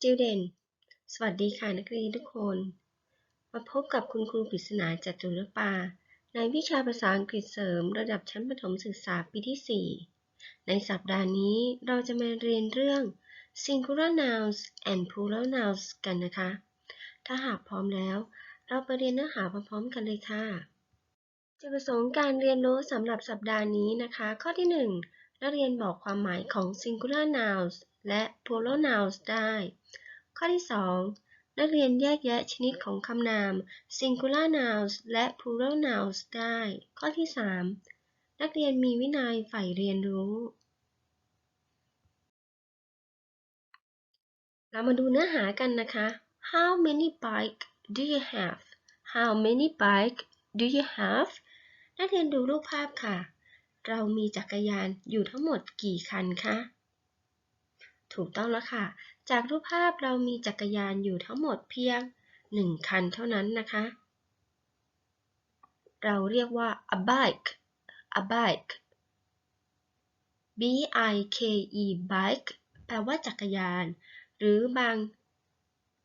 student สวัสดีค่ะนักเรียนทุกคน มาพบกับคุณครูปริศนาจัตุรปา ในวิชาภาษาอังกฤษเสริม ระดับชั้นประถมศึกษาปีที่ 4 ในสัปดาห์นี้เราจะมาเรียนเรื่อง singular nouns and plural nouns กันนะคะ ถ้าหากพร้อมแล้ว เราไปเรียนเนื้อหาพร้อมๆกันเลยค่ะจุดประสงค์การเรียนรู้สำหรับสัปดาห์นี้นะคะ ข้อที่ 1นักเรียนบอกความหมายของ singular nouns และ plural nouns ได้ ข้อที่ 2 นักเรียนแยกแยะชนิดของคำนาม singular nouns และ plural nouns ได้ ข้อที่ 3 นักเรียนมีวินัยใฝ่เรียนรู้ เรามาดูเนื้อหากันนะคะ How many bike do you have How many bike do you have นักเรียนดูรูปภาพค่ะ เรามีจักรยานอยู่ทั้งหมดกี่คันคะ ถูกต้องแล้วค่ะ จากรูปภาพเรามีจักรยานอยู่ทั้งหมดเพียง 1 คันเท่านั้นนะคะ เราเรียกว่า a bike a bike b i k e bike แปลว่าจักรยาน หรือบาง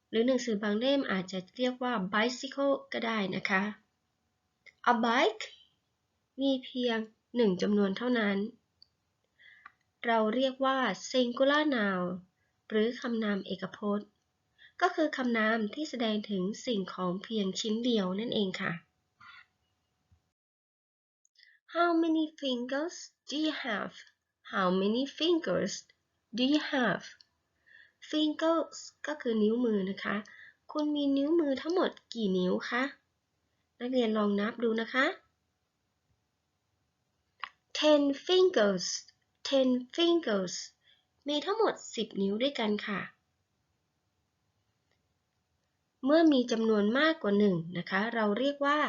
หรือหนังสือบางเล่มอาจจะเรียกว่า bicycle ก็ได้นะคะ a bike มีเพียงหนึ่งจำนวนเท่านั้น เราเรียกว่า singular noun หรือคำนามเอกพจน์ ก็คือคำนามที่แสดงถึงสิ่งของเพียงชิ้นเดียวนั่นเองค่ะ How many fingers do you have How many fingers do you have fingers ก็คือนิ้วมือนะคะ คุณมีนิ้วมือทั้งหมดกี่นิ้วคะ นักเรียนลองนับดูนะคะ ten fingers ten fingers มีทั้งหมด 10 นิ้วด้วยกันค่ะ เมื่อมีจำนวนมากกว่า1นะคะ เราเรียกว่า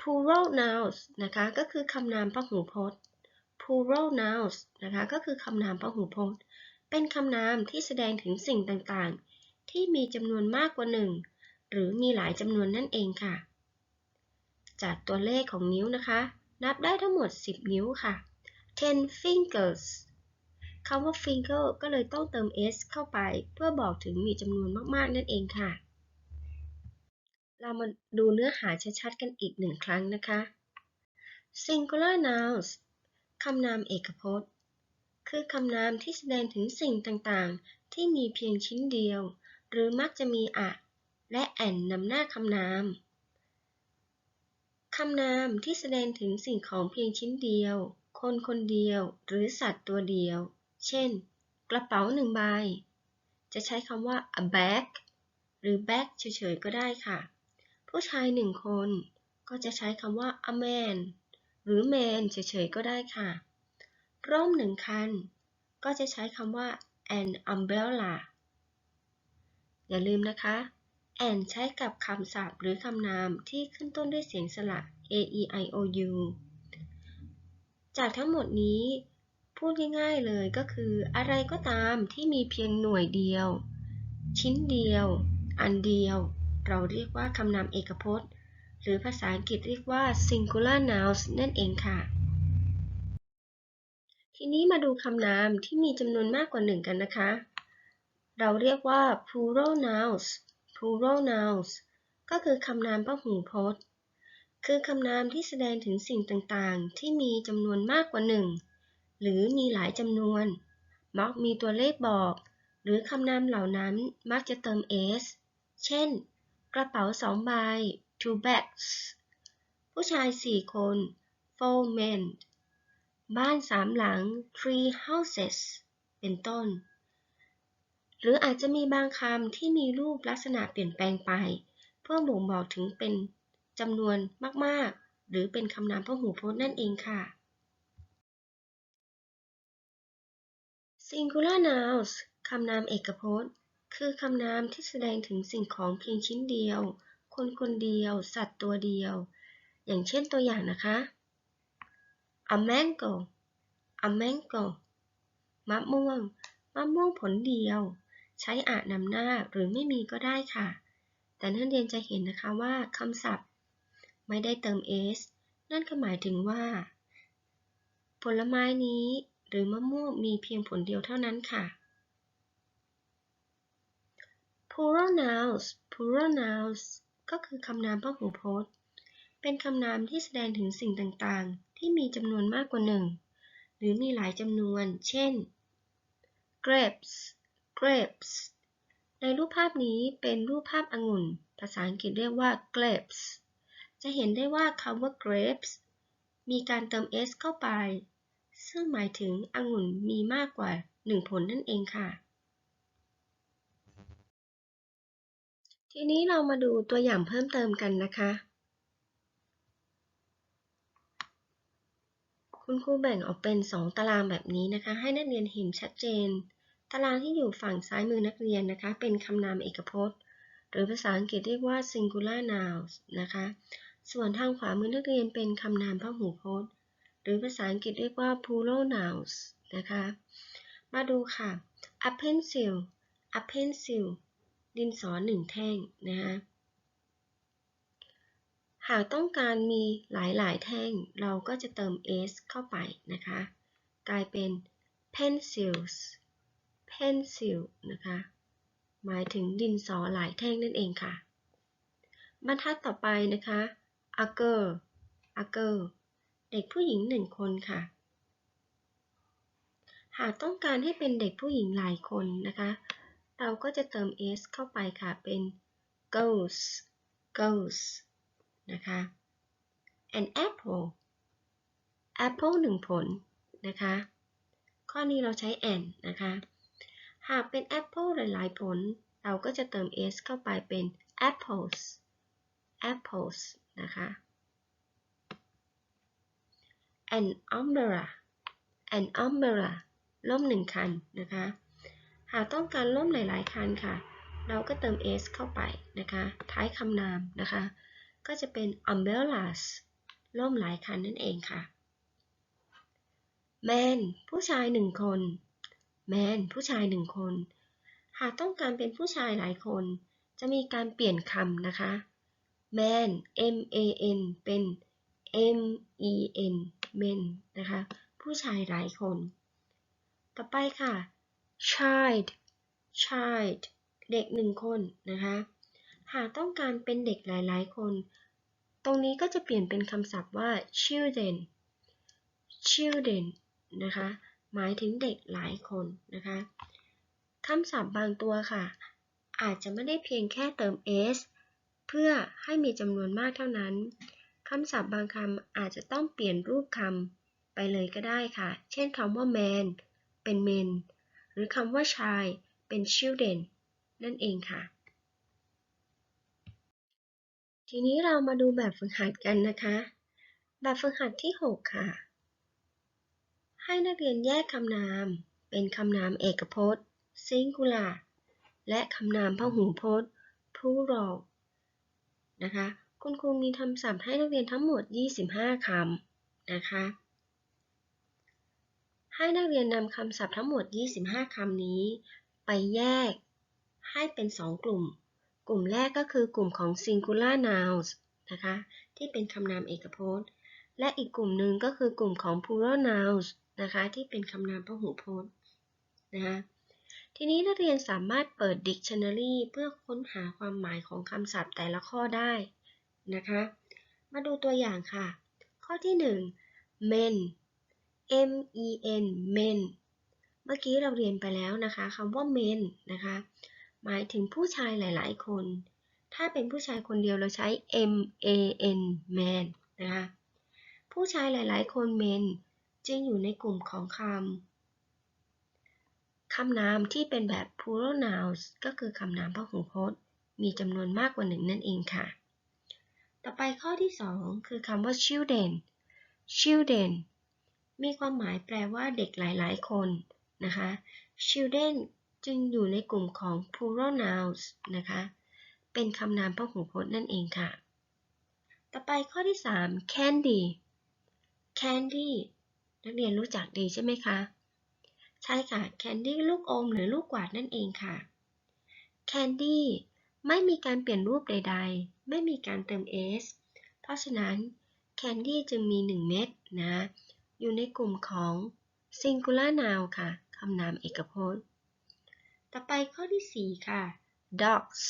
plural nouns นะคะ ก็คือคำนามพหูพจน์ plural nouns นะคะ ก็คือคำนามพหูพจน์ เป็นคำนามที่แสดงถึงสิ่งต่างๆ ที่มีจำนวนมากกว่า1หรือมีหลายจำนวนนั่นเองค่ะ จากตัวเลขของนิ้วนะคะ นับได้ทั้งหมด 10 นิ้วค่ะ ten fingers คำว่า finger ก็เลยต้องเติม s เข้าไปเพื่อบอกถึงมีจำนวนมาก ๆ นั่นเองค่ะ เรามาดูเนื้อหาชัด ๆ กันอีกหนึ่งครั้งนะคะ singular nouns คำนามเอกพจน์ คือคำนามที่แสดงถึงสิ่งต่าง ๆ ที่มีเพียงชิ้นเดียว หรือมักจะมีอะและแอนนำหน้าคำนาม คำนามที่แสดงถึงสิ่งของเพียงชิ้นเดียว คนคนเดียวหรือสัตว์ตัวเดียว เช่น กระเป๋าหนึ่งใบ จะใช้คำว่า a bag หรือ bag เฉยๆ ก็ได้ค่ะ ผู้ชายหนึ่งคนก็จะใช้คำว่า a man หรือ man เฉยๆ ก็ได้ค่ะ ร่มหนึ่งคัน ก็จะใช้คำว่า an umbrella อย่าลืมนะคะ and ใช้กับคำศัพท์หรือคำนามที่ขึ้นต้นด้วยเสียงสระ a e i o u จากทั้งหมดนี้ พูดง่ายๆเลยก็คืออะไรก็ตามที่มีเพียงหน่วยเดียว ชิ้นเดียว อันเดียว เราเรียกว่าคำนามเอกพจน์ หรือภาษาอังกฤษเรียกว่า singular nouns นั่นเองค่ะ ทีนี้มาดูคำนามที่มีจำนวนมากกว่าหนึ่งกันนะคะ เราเรียกว่า plural nouns plural nouns ก็คือคำนามพหูพจน์ คือคำนามที่แสดงถึงสิ่งต่างๆ ที่มีจำนวนมากกว่าหนึ่งหรือมีหลายจำนวน มักมีตัวเลขบอก หรือคำนามเหล่านั้นมักจะเติม s เช่น กระเป๋าสองใบ two bags ผู้ชายสี่คน four men บ้านสามหลัง three houses เป็นต้น หรืออาจจะมีบางคำที่มีรูปลักษณะเปลี่ยนแปลงไป เพื่อบ่งบอกถึงเป็น จำนวนมาก ๆ หรือเป็นคำนามพหูพจน์นั่นเองค่ะ singular nouns คำนามเอกพจน์ คือคำนามที่แสดงถึงสิ่งของเพียงชิ้นเดียว คนคนเดียว สัตว์ตัวเดียว อย่างเช่นตัวอย่างนะคะ a mango a mango มะม่วง มะม่วงผลเดียว ใช้อาจนำหน้าหรือไม่มีก็ได้ค่ะ แต่นักเรียนจะเห็นนะคะว่าคำศัพท์ ไม่ได้เติม s นั่นก็หมายถึงว่า ผลไม้นี้หรือมะม่วงมีเพียงผลเดียวเท่านั้นค่ะ plural nouns plural nouns ก็คือคำนามพหูพจน์ เป็นคำนามที่แสดงถึงสิ่งต่างๆ ที่มีจำนวนมากกว่าหนึ่ง หรือมีหลายจำนวน เช่น grapes grapes ในรูปภาพนี้เป็นรูปภาพองุ่น ภาษาอังกฤษเรียกว่า grapes จะเห็นได้ว่าคำว่า grapes มีการเติม s เข้าไป ซึ่งหมายถึงองุ่นมีมากกว่า 1 ผลนั่นเองค่ะ ทีนี้เรามาดูตัวอย่างเพิ่มเติมกันนะคะ คุณครูแบ่งออกเป็น 2 ตารางแบบนี้นะคะ ให้นักเรียนเห็นชัดเจน ตารางที่อยู่ฝั่งซ้ายมือนักเรียนนะคะ เป็นคำนามเอกพจน์ หรือภาษาอังกฤษเรียกว่า singular nouns นะคะ ส่วนทางขวามือนักเรียนเป็นคำนามพหูพจน์ หรือภาษาอังกฤษเรียกว่า plural nouns นะคะ มาดูค่ะ a pencil a pencil ดินสอหนึ่งแท่งนะคะหากต้องการมีหลายๆ แท่ง เราก็จะเติม s เข้าไปนะคะ กลายเป็น pencils pencil นะคะ หมายถึงดินสอหลายแท่งนั่นเองค่ะ บรรทัดต่อไปนะคะ a girl a girl เด็กผู้หญิงหนึ่งคนค่ะ หากต้องการให้เป็นเด็กผู้หญิงหลายคนนะคะ เราก็จะเติม s เข้าไปค่ะ เป็น girls girls นะคะ an apple apple หนึ่งผลนะคะ ข้อนี้เราใช้ an นะคะ หากเป็น apple หลาย ๆ ผล เราก็จะเติม s เข้าไปเป็น apples apples นะคะ an umbrella an umbrella ร่มหนึ่งคันนะคะ หากต้องการร่มหลายๆ คันค่ะ เราก็เติม s เข้าไปนะคะ ท้ายคำนามนะคะ ก็จะเป็น umbrellas ร่มหลายคันนั่นเองค่ะ man ผู้ชายหนึ่งคน man ผู้ชายหนึ่งคน หากต้องการเป็นผู้ชายหลายคน จะมีการเปลี่ยนคำนะคะ man m a n เป็น m e n men นะคะ ผู้ชายหลายคน ต่อไปค่ะ child child เด็กหนึ่งคนนะคะ หากต้องการเป็นเด็กหลายๆ คน ตรงนี้ก็จะเปลี่ยนเป็นคำศัพท์ว่า children children นะคะ หมายถึงเด็กหลายคนนะคะคำศัพท์บางตัวค่ะ อาจจะไม่ได้เพียงแค่เติม s เพื่อให้มีจำนวนมากเท่านั้นคำศัพท์บางคำอาจจะต้องเปลี่ยนรูปคำไปเลยก็ได้ค่ะ เช่นคำว่า man เป็น men หรือคำว่า child เป็น children นั่นเองค่ะ ทีนี้เรามาดูแบบฝึกหัดกันนะคะ แบบฝึกหัดที่ 6 ค่ะ ให้นักเรียนแยกคำนาม เป็นคำนามเอกพจน์ singular และคำนามพหูพจน์ plural นะคะ คุณครูมีคำศัพท์ให้นักเรียนทั้งหมด 25 คำนะคะ ให้นักเรียนนำคำศัพท์ทั้งหมด 25 คำนี้ ไปแยกให้เป็น 2 กลุ่ม กลุ่มแรกก็คือกลุ่มของ singular nouns นะคะ ที่เป็นคำนามเอกพจน์ และอีกกลุ่มหนึ่งก็คือกลุ่มของ plural nouns นะคะ ที่เป็นคำนามพหูพจน์นะคะ ทีนี้นักเรียนสามารถเปิด dictionary เพื่อค้นหาความหมายของคำศัพท์แต่ละข้อได้นะคะ มาดูตัวอย่างค่ะ ข้อที่ 1 men m e n men เมื่อกี้เราเรียนไปแล้วนะคะคำว่า men นะคะ หมายถึงผู้ชายหลาย ๆ คน ถ้าเป็นผู้ชายคนเดียวเราใช้ m a n man นะคะ ผู้ชายหลาย ๆ คน men จึงอยู่ในกลุ่มของคำ คำนามที่เป็นแบบ plural nouns ก็คือคำนามพหูพจน์ มีจำนวนมากกว่าหนึ่งนั่นเองค่ะ ต่อไปข้อที่ 2 คือคำว่า children children มีความหมายแปลว่าเด็กหลายๆ คนนะคะ children จึงอยู่ในกลุ่มของ plural nouns นะคะ เป็นคำนามพหูพจน์นั่นเองค่ะ ต่อไปข้อที่ 3 candy candy นักเรียนรู้จักดีใช่ไหมคะ ใช่ค่ะ candy ลูกอมหรือลูกกวาดนั่นเองค่ะ candy ไม่มีการเปลี่ยนรูปใด ๆ ไม่มีการเติม s เพราะฉะนั้น candy จึงมี 1 เม็ดนะ อยู่ในกลุ่มของ singular noun ค่ะคำนามเอกพจน์ ต่อไปข้อที่ 4 ค่ะ dogs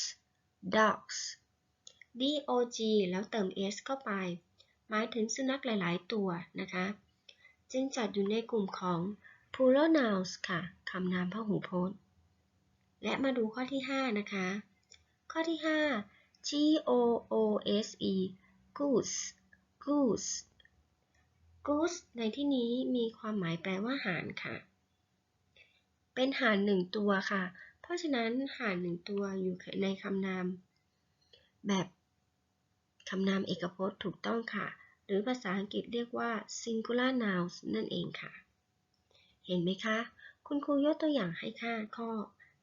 dogs dog แล้วเติม s เข้าไป หมายถึงสุนัขหลาย ๆ ตัวนะคะ จึงจัดอยู่ในกลุ่มของ plural nouns ค่ะ คำนามพหูพจน์ และมาดูข้อที่ 5 นะคะ ข้อที่ 5 g o o s e goose goose goose ในที่นี้มีความหมายแปลว่าห่านค่ะ เป็นห่านหนึ่งตัวค่ะ เพราะฉะนั้นห่านหนึ่งตัวอยู่ในคำนาม แบบคำนามเอกพจน์ถูกต้องค่ะ หรือภาษาอังกฤษเรียกว่า singular nouns นั่นเองค่ะ เห็นไหมคะ คุณครูยกตัวอย่างให้ค่าข้อ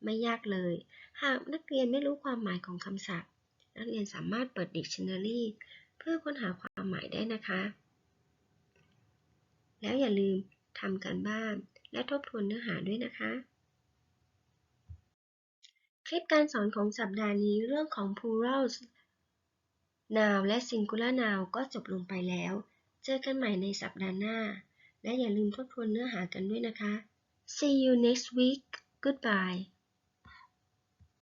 ไม่ยากเลย หากนักเรียนไม่รู้ความหมายของคำศัพท์ นักเรียนสามารถเปิด dictionary เพื่อค้นหาความหมายได้นะคะ แล้วอย่าลืมทำการบ้านและทบทวนเนื้อหาด้วยนะคะ คลิปการสอนของสัปดาห์นี้เรื่องของ plural noun และ singular noun ก็จบลงไปแล้ว เจอกันใหม่ในสัปดาห์หน้า และอย่าลืมทบทวนเนื้อหากันด้วยนะคะ See you next week. Goodbye.